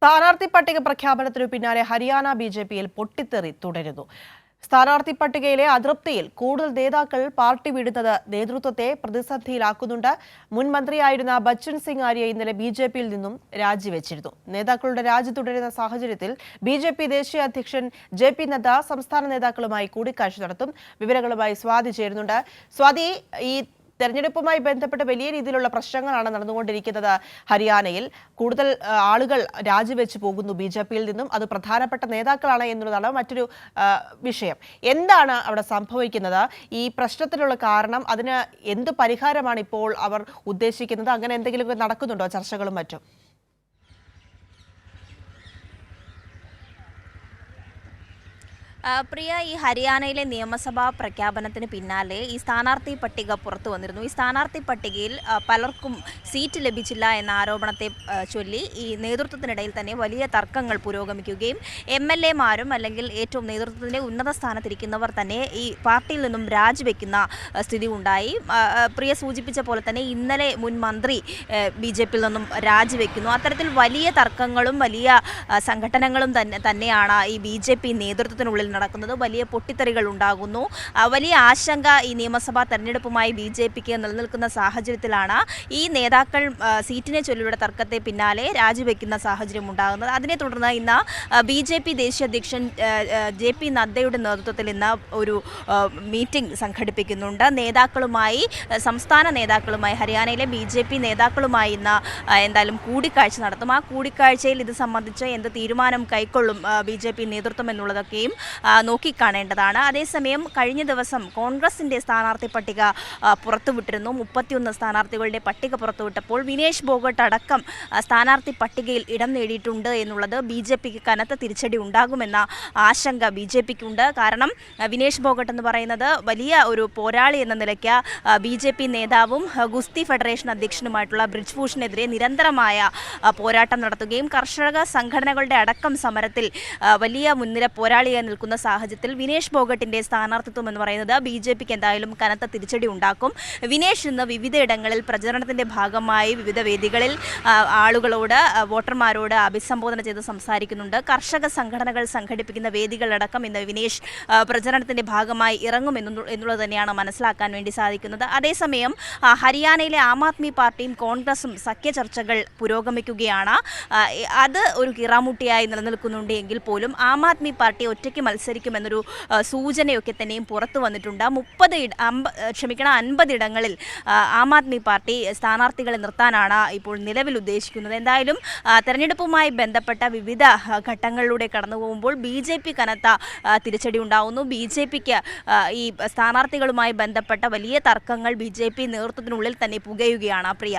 സ്ഥാനാർത്ഥി പട്ടിക പ്രഖ്യാപനത്തിനു പിന്നാലെ ഹരിയാന ബി ജെ പിയിൽ പൊട്ടിത്തെറി തുടരുന്നു. സ്ഥാനാർത്ഥി പട്ടികയിലെ അതൃപ്തിയിൽ കൂടുതൽ നേതാക്കൾ പാർട്ടി വിടുന്നത് നേതൃത്വത്തെ പ്രതിസന്ധിയിലാക്കുന്നുണ്ട്. മുൻ മന്ത്രിയായിരുന്ന ബച്ചൻ സിംഗ് ആര്യ ഇന്നലെ ബി ജെ പിയിൽ നിന്നും രാജിവെച്ചിരുന്നു. നേതാക്കളുടെ രാജി തുടരുന്ന സാഹചര്യത്തിൽ ബി ജെ പി ദേശീയ അധ്യക്ഷൻ ജെ പി നദ്ദ സംസ്ഥാന നേതാക്കളുമായി കൂടിക്കാഴ്ച നടത്തും. വിവരങ്ങളുമായി സ്വാതി ചേരുന്നുണ്ട്. സ്വാതി ഈ തെരഞ്ഞെടുപ്പുമായി ബന്ധപ്പെട്ട് വലിയ രീതിയിലുള്ള പ്രശ്നങ്ങളാണ് നടന്നുകൊണ്ടിരിക്കുന്നത്. ഹരിയാനയിൽ കൂടുതൽ ആളുകൾ രാജിവെച്ച് പോകുന്നു ബി ജെ പിയിൽ നിന്നും. അത് പ്രധാനപ്പെട്ട നേതാക്കളാണ് എന്നുള്ളതാണ് മറ്റൊരു വിഷയം. എന്താണ് അവിടെ സംഭവിക്കുന്നത്? ഈ പ്രശ്നത്തിനുള്ള കാരണം അതിന് എന്ത് പരിഹാരമാണ് ഇപ്പോൾ അവർ ഉദ്ദേശിക്കുന്നത്? അങ്ങനെ എന്തെങ്കിലും നടക്കുന്നുണ്ടോ ചർച്ചകളും മറ്റും? പ്രിയ ഈ ഹരിയാനയിലെ നിയമസഭാ പ്രഖ്യാപനത്തിന് പിന്നാലെ ഈ സ്ഥാനാർത്ഥി പട്ടിക പുറത്തു വന്നിരുന്നു. ഈ സ്ഥാനാർത്ഥി പട്ടികയിൽ പലർക്കും സീറ്റ് ലഭിച്ചില്ല എന്ന ആരോപണത്തെ ചൊല്ലി ഈ നേതൃത്വത്തിനിടയിൽ തന്നെ വലിയ തർക്കങ്ങൾ പുരോഗമിക്കുകയും എം എൽ എമാരും അല്ലെങ്കിൽ ഏറ്റവും നേതൃത്വത്തിന്റെ ഉന്നത സ്ഥാനത്തിരിക്കുന്നവർ തന്നെ ഈ പാർട്ടിയിൽ നിന്നും രാജിവെക്കുന്ന സ്ഥിതി ഉണ്ടായി പ്രിയ സൂചിപ്പിച്ച പോലെ തന്നെ ഇന്നലെ മുൻ മന്ത്രി ബി ജെ പിയിൽ നിന്നും രാജിവെക്കുന്നു. അത്തരത്തിൽ വലിയ തർക്കങ്ങളും വലിയ സംഘടനകളും തന്നെ തന്നെയാണ് ഈ ബി ജെ പി നേതൃത്വത്തിനുള്ളിൽ നടക്കുന്നത്. വലിയ പൊട്ടിത്തെറികൾ ഉണ്ടാകുന്നു. വലിയ ആശങ്ക ഈ നിയമസഭാ തെരഞ്ഞെടുപ്പുമായി ബി ജെ പിക്ക് നിലനിൽക്കുന്ന സാഹചര്യത്തിലാണ് ഈ നേതാക്കൾ സീറ്റിനെ ചൊല്ലിയുടെ തർക്കത്തെ പിന്നാലെ രാജിവെക്കുന്ന സാഹചര്യം ഉണ്ടാകുന്നത്. അതിനെ തുടർന്ന് ഇന്ന് ബി ജെ പി ദേശീയ അധ്യക്ഷൻ ജെ പി നദ്ദയുടെ നേതൃത്വത്തിൽ ഇന്ന് ഒരു മീറ്റിംഗ് സംഘടിപ്പിക്കുന്നുണ്ട്. നേതാക്കളുമായി സംസ്ഥാന നേതാക്കളുമായി ഹരിയാനയിലെ ബി ജെ പി നേതാക്കളുമായി ഇന്ന് എന്തായാലും കൂടിക്കാഴ്ച നടത്തും. ആ കൂടിക്കാഴ്ചയിൽ ഇത് സംബന്ധിച്ച് എന്ത് തീരുമാനം കൈക്കൊള്ളും ബി ജെ പി നേതൃത്വം എന്നുള്ളതൊക്കെയും നോക്കിക്കാണേണ്ടതാണ്. അതേസമയം കഴിഞ്ഞ ദിവസം കോൺഗ്രസിന്റെ സ്ഥാനാർത്ഥി പട്ടിക പുറത്തുവിട്ടിരുന്നു. മുപ്പത്തിയൊന്ന് സ്ഥാനാർത്ഥികളുടെ പട്ടിക പുറത്തുവിട്ടപ്പോൾ വിനേഷ് ഫോഗട്ട് അടക്കം സ്ഥാനാർത്ഥി പട്ടികയിൽ ഇടം നേടിയിട്ടുണ്ട് എന്നുള്ളത് ബി ജെ പിക്ക് കനത്ത തിരിച്ചടി ഉണ്ടാകുമെന്ന ആശങ്ക ബി ജെ പിക്കുണ്ട്. കാരണം വിനേഷ് ഫോഗട്ട് എന്ന് പറയുന്നത് വലിയ ഒരു പോരാളി എന്ന നിലയ്ക്ക് ബി ജെ പി നേതാവും ഗുസ്തി ഫെഡറേഷൻ അധ്യക്ഷനുമായിട്ടുള്ള ബ്രിജ് ഭൂഷണെതിരെ നിരന്തരമായ പോരാട്ടം നടത്തുകയും കർഷക സംഘടനകളുടെ അടക്കം സമരത്തിൽ വലിയ മുൻനിര പോരാളിയായി നിൽക്കുന്ന സാഹചര്യത്തിൽ വിനേഷ് ബോഗട്ടിന്റെ സ്ഥാനാർത്ഥിത്വം എന്ന് പറയുന്നത് ബി ജെ പിക്ക് എന്തായാലും കനത്ത തിരിച്ചടി ഉണ്ടാക്കും. വിനേഷ് ഇന്ന് വിവിധയിടങ്ങളിൽ പ്രചരണത്തിന്റെ ഭാഗമായി വിവിധ വേദികളിൽ ആളുകളോട് വോട്ടർമാരോട് അഭിസംബോധന ചെയ്ത് സംസാരിക്കുന്നുണ്ട്. കർഷക സംഘടനകൾ സംഘടിപ്പിക്കുന്ന വേദികളടക്കം ഇന്ന് വിനേഷ് പ്രചരണത്തിന്റെ ഭാഗമായി ഇറങ്ങും എന്നു- എന്നുള്ളത് തന്നെയാണ് മനസ്സിലാക്കാൻ വേണ്ടി സാധിക്കുന്നത്. അതേസമയം ഹരിയാനയിലെ ആം ആദ്മി പാർട്ടിയും കോൺഗ്രസും സഖ്യ ചർച്ചകൾ പുരോഗമിക്കുകയാണ് അത് ഒരു കിറാമുട്ടിയായി നിലനിൽക്കുന്നുണ്ട് എങ്കിൽ പോലും ആം ആദ്മി പാർട്ടി ഒറ്റയ്ക്ക് മത്സരിക്കുമെന്നൊരു സൂചനയൊക്കെ തന്നെയും പുറത്തു വന്നിട്ടുണ്ട്. മുപ്പത് അമ്പ ക്ഷമിക്കണം അൻപതിടങ്ങളിൽ ഇടങ്ങളിൽ ആം ആദ്മി പാർട്ടി സ്ഥാനാർത്ഥികളെ നിർത്താനാണ് ഇപ്പോൾ നിലവിൽ ഉദ്ദേശിക്കുന്നത്. എന്തായാലും തെരഞ്ഞെടുപ്പുമായി ബന്ധപ്പെട്ട വിവിധ ഘട്ടങ്ങളിലൂടെ കടന്നു പോകുമ്പോൾ ബി ജെ പി കനത്ത തിരിച്ചടി ഉണ്ടാവുന്നു. ബി ജെ പിക്ക് ഈ സ്ഥാനാർത്ഥികളുമായി ബന്ധപ്പെട്ട വലിയ തർക്കങ്ങൾ ബി ജെ പി നേതൃത്വത്തിനുള്ളിൽ തന്നെ പുകയുകയാണ്. പ്രിയ?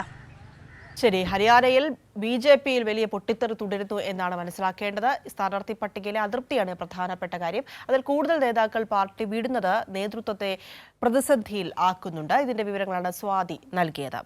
ശരി ഹരിയാനയിൽ ബി ജെ പിയിൽ വലിയ പൊട്ടിത്തെറി തുടരുന്നു എന്നാണ് മനസ്സിലാക്കേണ്ടത്. സ്ഥാനാർത്ഥി പട്ടികയിലെ അതൃപ്തിയാണ് പ്രധാനപ്പെട്ട കാര്യം. അതിൽ കൂടുതൽ നേതാക്കൾ പാർട്ടി വിടുന്നത് നേതൃത്വത്തെ പ്രതിസന്ധിയിൽ ആക്കുന്നുണ്ട്. ഇതിന്റെ വിവരങ്ങളാണ് സ്വാതി നൽകിയത്.